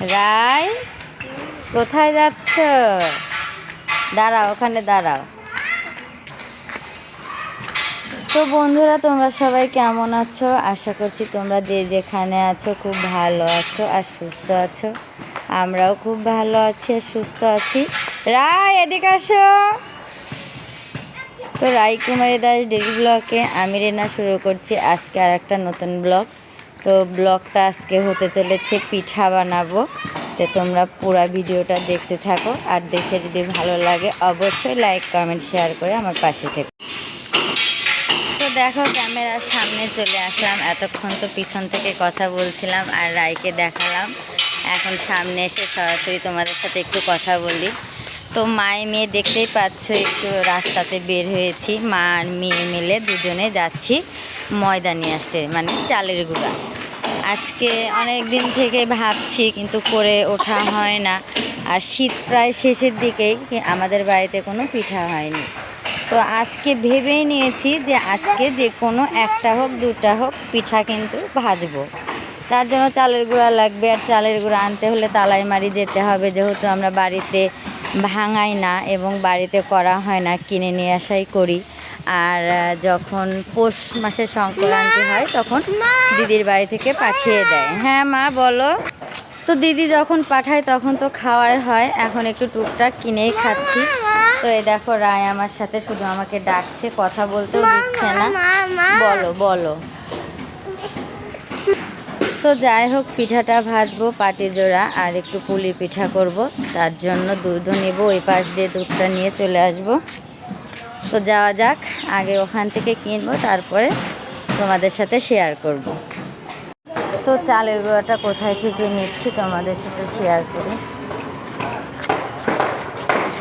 রাই কোথায় যাচ্ছ? দাঁড়াও, ওখানে দাঁড়াও। তো বন্ধুরা, তোমরা সবাই কেমন আছো? আশা করছি তোমরা যে যেখানে আছো খুব ভালো আছো আর সুস্থ আছো। আমরাও খুব ভালো আছি আর সুস্থ আছি। রায়, এদিকে আসো। তো রায় কুমারী দাস ডেলি ব্লকে আমি রেনা শুরু করছি আজকে আর একটা নতুন ব্লগ। তো ব্লগটা আজকে হতে চলেছে পিঠা বানাবো। তো তোমরা পুরো ভিডিওটা দেখতে থাকো আর দেখে যদি ভালো লাগে অবশ্যই লাইক, কমেন্ট, শেয়ার করে আমার পাশে থেকে। তো দেখো ক্যামেরার সামনে চলে আসলাম। এতক্ষণ তো পিছন থেকে কথা বলছিলাম আর রায়কে দেখালাম। এখন সামনে এসে সরাসরি তোমাদের সাথে একটু কথা বলি। তো মায়ে মেয়ে দেখতেই পাচ্ছ, একটু রাস্তাতে বের হয়েছি। মা আর মেয়ে মিলে দুজনে যাচ্ছি ময়দা নিয়ে আসতে মানে চালের গুঁড়া। আজকে অনেক দিন থেকে ভাবছি, কিন্তু করে ওঠা হয় না। আর শীত প্রায় শেষের দিকেই আমাদের বাড়িতে কোনো পিঠা হয়নি। তো আজকে ভেবেই নিয়েছি যে আজকে যে কোনো একটা হোক, দুটা হোক, পিঠা কিন্তু ভাজবো। তার জন্য চালের গুঁড়া লাগবে। আর চালের গুঁড়া আনতে হলে তালাইমারি যেতে হবে, যেহেতু আমরা বাড়িতে ভাঙাই না এবং বাড়িতে করা হয় না, কিনে নিয়ে আসাই করি। আর যখন পৌষ মাসে সংক্রান্তি হয়, তখন দিদির বাড়ি থেকে পাঠিয়ে দেয়। হ্যাঁ মা, বলো। তো দিদি যখন পাঠায়, তখন তো খাওয়াই হয়। এখন একটু টুকটাক কিনেই খাচ্ছি। তো এই দেখো, রায় আমার সাথে শুধু আমাকে ডাকছে, কথা বলতেও দিচ্ছে না। বলো বলো। তো যাই হোক, পিঠাটা ভাজবো, পাটি জোড়া আর একটু পুলি পিঠা করব। তার জন্য দুধও নেব, ওই পাশ দিয়ে দুধটা নিয়ে চলে আসব। তো যাওয়া যাক, আগে ওখান থেকে কিনবো, তারপরে তোমাদের সাথে শেয়ার করব। তো চালের গুঁড়াটা কোথায় থেকে নিচ্ছি তোমাদের সাথে শেয়ার করি।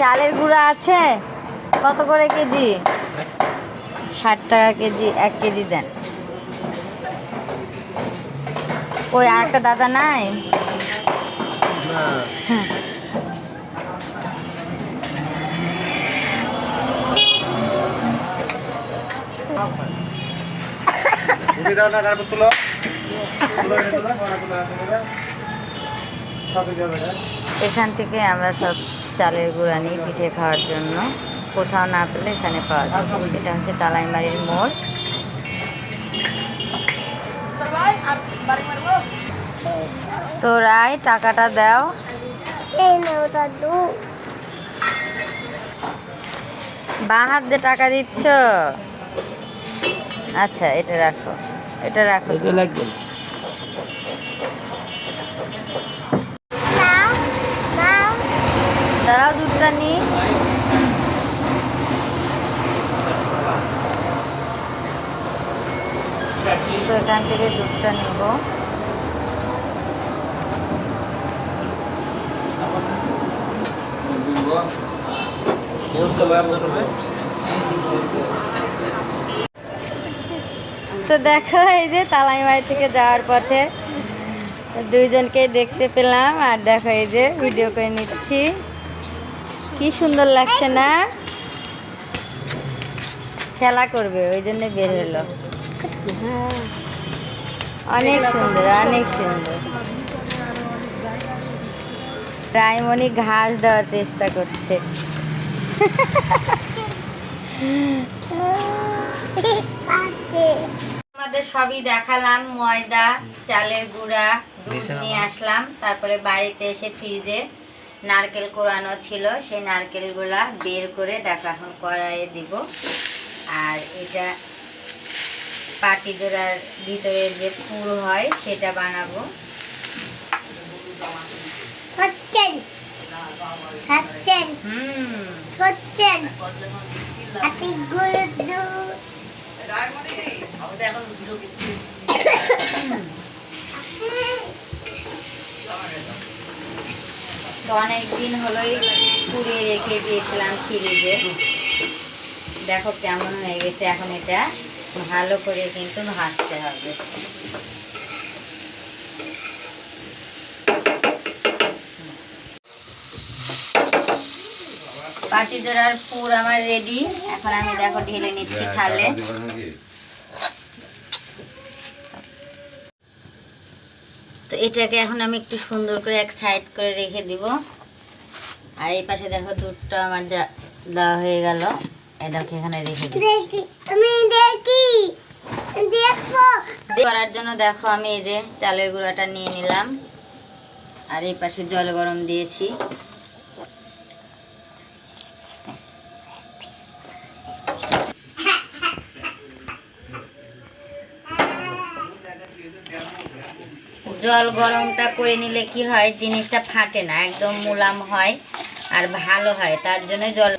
চালের গুঁড়া আছে? কত করে কেজি? ষাট টাকা কেজি, এক কেজি দেন। ওই আর একটা দাদা নাই? এখান থেকে আমরা সব চালের গুঁড়া নিই পিঠে খাওয়ার জন্য। কোথাও না পেলে এখানে পাওয়া যায় এটা হচ্ছে তালাইমারির মোড়। তো রায় টাকাটা দাও। এই নাও দাদু বাঁ হাত দিয়ে টাকা দিচ্ছ? আচ্ছা এটা রাখো। এটা রাখো। নাও নাও দাঁড়াও দুধটা নি। তো এখান থেকে দুধটা নিব। তো দেখো, এই যে তালাই বাড়ি থেকে যাওয়ার পথে দুইজনকে দেখতে পেলাম, আর দেখো এই যে ভিডিও করে নিচ্ছি। কি সুন্দর লাগছে না? খেলা করবে, ওই জন্য বের হলো। অনেক সুন্দর অনেক সুন্দর। প্রাইমনি ঘাস দেওয়ার চেষ্টা করছে। আমাদের সবই দেখালাম ময়দা চালের গুঁড়া দুধ নিয়ে আসলাম। তারপরে বাড়িতে এসে ফ্রিজে নারকেল কোরানো ছিল। সেই নারকেলগুলা বের করে দেখা কড়াইয়ে দিব। আর এটা পাটি জোড়ার ভিতরে যে পুর হয় সেটা বানাবো। হচ্ছেন হুম। হচ্ছেন হাতি গুরু দুধ তো অনেক দিন হলোই পুড়িয়ে রেখে দিয়েছিলাম ফ্রিজে দেখো কেমন হয়ে গেছে। এখন এটা ভালো করে কিন্তু ভাজতে হবে। পাটি জোড়ার পুর আমার রেডি এখন আমি দেখো ঢেলে নিচ্ছি থালে। তো এটাকে এখন আমি একটু সুন্দর করে এক সাইড করে রেখে দিব। আর এই পাশে দেখো দুধটা আমার যা দেওয়া হয়ে গেল। এই দেখো এখানে রেখে দিচ্ছি। দেখি আমি দেখি দেখো করার জন্য দেখো আমি এই যে চালের গুঁড়াটা নিয়ে নিলাম। আর এই পাশে জল গরম দিয়েছি। জল গরমটা করে নিলে কি হয়? জিনিসটা ফাটে না, একদম মুলাম হয় আর ভালো হয়, তার জন্য জল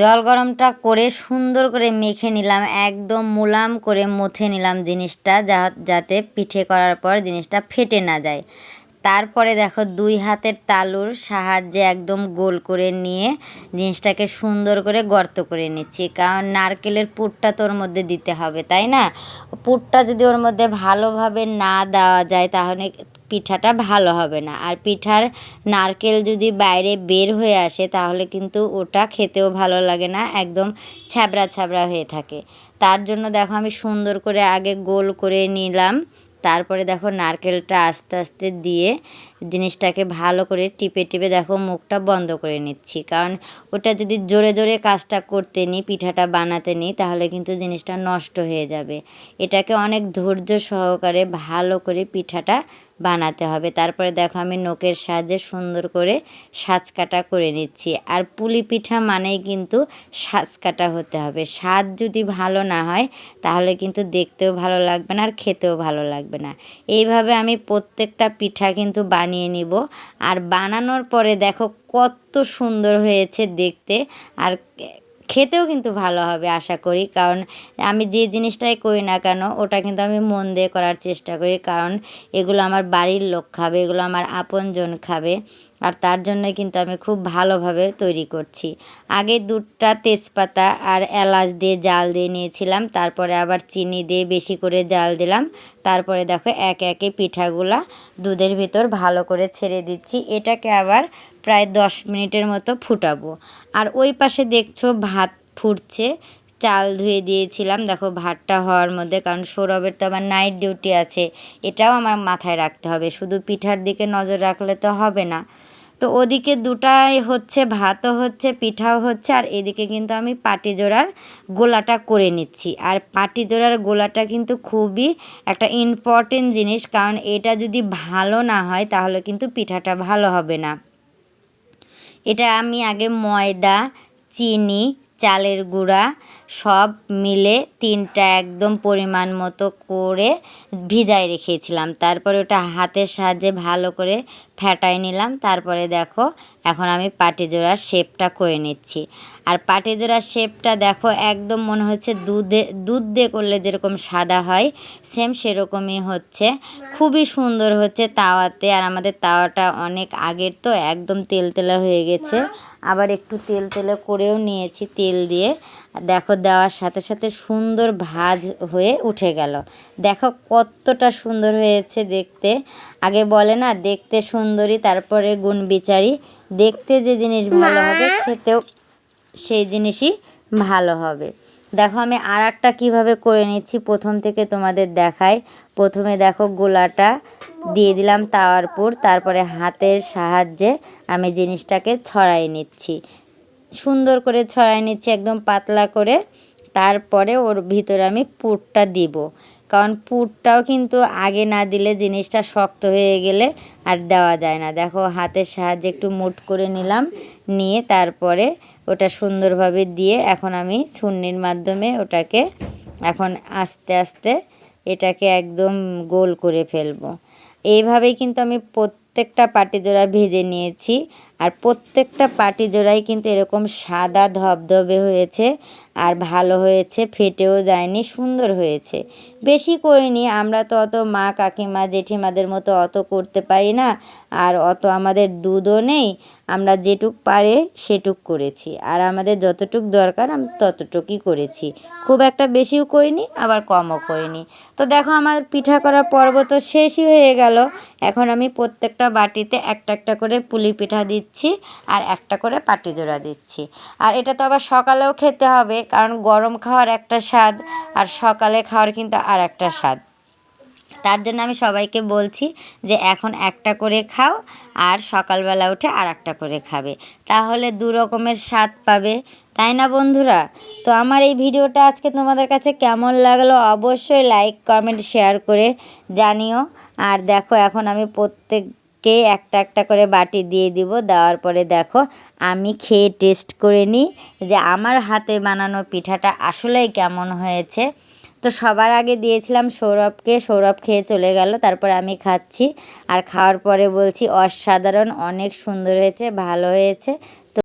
জল গরমটা করে সুন্দর করে মেখে নিলাম, একদম মুলাম করে মথে নিলাম জিনিসটা, যা, যাতে পিঠে করার পর জিনিসটা ফেটে না যায়। তারপরে দেখো দুই হাতের তালুর সাহায্যে একদম গোল করে নিয়ে জিনিসটাকে সুন্দর করে গর্ত করে নিচ্ছি, কারণ নারকেলের পুরটা তো ওর মধ্যে দিতে হবে, তাই না? পুরটা যদি ওর মধ্যে ভালোভাবে না দেওয়া যায় তাহলে পিঠাটা ভালো হবে না। আর পিঠার নারকেল যদি বাইরে বের হয়ে আসে, তাহলে কিন্তু ওটা খেতেও ভালো লাগে না, একদম ছ্যাবড়া ছ্যাবড়া হয়ে থাকে। তার জন্য দেখো আমি সুন্দর করে আগে গোল করে নিলাম। তারপরে দেখো নারকেলটা আস্তে আস্তে দিয়ে জিনিসটাকে ভালো করে টিপে টিপে দেখো মুখটা বন্ধ করে নিচ্ছি। কারণ ওটা যদি জোরে জোরে কাজটা করতে নিই, পিঠাটা বানাতে নিই, তাহলে কিন্তু জিনিসটা নষ্ট হয়ে যাবে। এটাকে অনেক ধৈর্য সহকারে ভালো করে পিঠাটা বানাতে হবে। তারপরে দেখো আমি নোকের সাহায্যে সুন্দর করে সাজ কাটা করে নিচ্ছি। আর পুলি পিঠা মানেই কিন্তু সাজ কাটা হতে হবে। স্বাদ যদি ভালো না হয়, তাহলে কিন্তু দেখতেও ভালো লাগবে না আর খেতেও ভালো লাগবে না। এইভাবে আমি প্রত্যেকটা পিঠা কিন্তু বানিয়ে নিব। আর বানানোর পরে দেখো কত সুন্দর হয়েছে দেখতে। আর খেতেও কিন্তু ভালো হবে, আশা করি। কারণ আমি যে জিনিসটাই করি না কেন, ওটা কিন্তু আমি মন দিয়ে করার চেষ্টা করি। কারণ এগুলো আমার বাড়ির লোক খাবে, এগুলো আমার আপনজন খাবে, আর তার জন্যই কিন্তু আমি খুব ভালোভাবে তৈরি করছি। আগে দুধটা তেজপাতা আর এলাচ দিয়ে জাল দিয়ে নিয়েছিলাম, তারপরে আবার চিনি দিয়ে বেশি করে জাল দিলাম। তারপরে দেখো একে একে পিঠাগুলা দুধের ভিতর ভালো করে ছেড়ে দিচ্ছি। এটাকে আবার প্রায় দশ মিনিটের মতো ফুটাবো। আর ওই পাশে দেখছ ভাত ফুটছে, চাল ধুয়ে দিয়েছিলাম। দেখো ভাতটা হওয়ার মধ্যে, কারণ সৌরভের তো আবার নাইট ডিউটি আছে, এটাও আমার মাথায় রাখতে হবে। শুধু পিঠার দিকে নজর রাখলে তো হবে না। তো ওদিকে দুটাই হচ্ছে, ভাতও হচ্ছে, পিঠাও হচ্ছে, আর এদিকে কিন্তু আমি পাটি জোড়ার গোলাটা করে নিচ্ছি। আর পাটি জোড়ার গোলাটা কিন্তু খুবই একটা ইম্পর্টেন্ট জিনিস, কারণ এটা যদি ভালো না হয়, তাহলে কিন্তু পিঠাটা ভালো হবে না। এটা আমি আগে ময়দা, চিনি, চালের গুঁড়া সব মিলে তিনটা একদম পরিমাণ মতো করে ভিজায় রেখেছিলাম। তারপরে ওটা হাতের সাহায্যে ভালো করে ফ্যাটাই নিলাম, তারপরে দেখো এখন আমি পাটিজোড়ার শেপটা করে নিচ্ছি। আর পাটিজোড়ার শেপটা দেখো একদম মনে হচ্ছে দুধে, দুধ দিয়ে করলে যেরকম সাদা হয় সেম সেরকমই হচ্ছে। খুবই সুন্দর হচ্ছে তাওয়াতে, আর আমাদের তাওয়াটা অনেক আগের তো, একদম তেল তেলা হয়ে গেছে। আবার একটু তেল তেলে করেও নিয়েছি তেল দিয়ে। দেখো দেওয়ার সাথে সাথে সুন্দর ভাজ হয়ে উঠে গেল। দেখো কতটা সুন্দর হয়েছে দেখতে। আগে বলে না, দেখতে সুন্দরী তারপরে গুণ বিচারি। দেখতে যে জিনিস ভালো হবে খেতেও সেই জিনিসই ভালো হবে। দেখো আমি আর একটা কীভাবে করে নিচ্ছি প্রথম থেকে তোমাদের দেখাই। প্রথমে দেখো গোলাটা দিয়ে দিলাম তাওয়ার পুর তারপরে হাতের সাহায্যে আমি জিনিসটাকে ছড়াই নিচ্ছি। সুন্দর করে ছড়াই নিচ্ছি একদম পাতলা করে। তারপরে ওর ভিতরে আমি পুরটা দিব। কারণ পুরটাও কিন্তু আগে না দিলে জিনিসটা শক্ত হয়ে গেলে আর দেওয়া যায় না। দেখো হাতের সাহায্যে একটু মুট করে নিলাম, নিয়ে তারপরে ওটা সুন্দরভাবে দিয়ে এখন আমি ছুন্নির মাধ্যমে ওটাকে এখন আস্তে আস্তে এটাকে একদম গোল করে ফেলব। এইভাবেই কিন্তু আমি প্রত্যেকটা পাটিজোড়া ভেজে নিয়েছি। আর প্রত্যেকটা পাটি জোড়াই কিন্তু এরকম সাদা ধবধবে হয়েছে আর ভালো হয়েছে, ফেটেও যায়নি, সুন্দর হয়েছে। বেশি করিনি, আমরা তো অত মা, কাকিমা, জেঠিমাদের মতো অত করতে পারি না আর অত আমাদের দুধও নেই। আমরা যেটুক পারে সেটুক করেছি আর আমাদের যতটুক দরকার আমি ততটুকুই করেছি। খুব একটা বেশিও করিনি, আবার কমও করিনি। তো দেখো আমার পিঠা করার পর্ব তো শেষই হয়ে গেল। এখন আমি প্রত্যেকটা বাটিতে একটা একটা করে পুলি পিঠা দিচ্ছি। আর একটা করে পাটি জোড়া দিচ্ছি। আর এটা তো আবার সকালেও খেতে হবে, কারণ গরম খাওয়ার একটা স্বাদ আর সকালে খাওয়ার কিন্তু আর একটা স্বাদ। তার জন্য আমি সবাইকে বলছি যে এখন একটা করে খাও আর সকালবেলা উঠে আর একটা করে খাবে। তাহলে দু রকমের স্বাদ পাবে, তাই না বন্ধুরা? তো আমার এই ভিডিওটা আজকে তোমাদের কাছে কেমন লাগল অবশ্যই লাইক কমেন্ট শেয়ার করে জানিও। আর দেখো, এখন আমি প্রত্যেককে একটা একটা করে বাটি দিয়ে দিব। দেওয়ার পরে দেখো, আমি খেয়ে টেস্ট করে নিই যে আমার হাতে বানানো পিঠাটা আসলেই কেমন হয়েছে। তো সবার আগে দিয়েছিলাম সৌরভকে, সৌরভ খেয়ে চলে গেল, তারপর আমি খাচ্ছি। আর খাওয়ার পরে বলছি, অসাধারণ, অনেক সুন্দর হয়েছে, ভালো হয়েছে।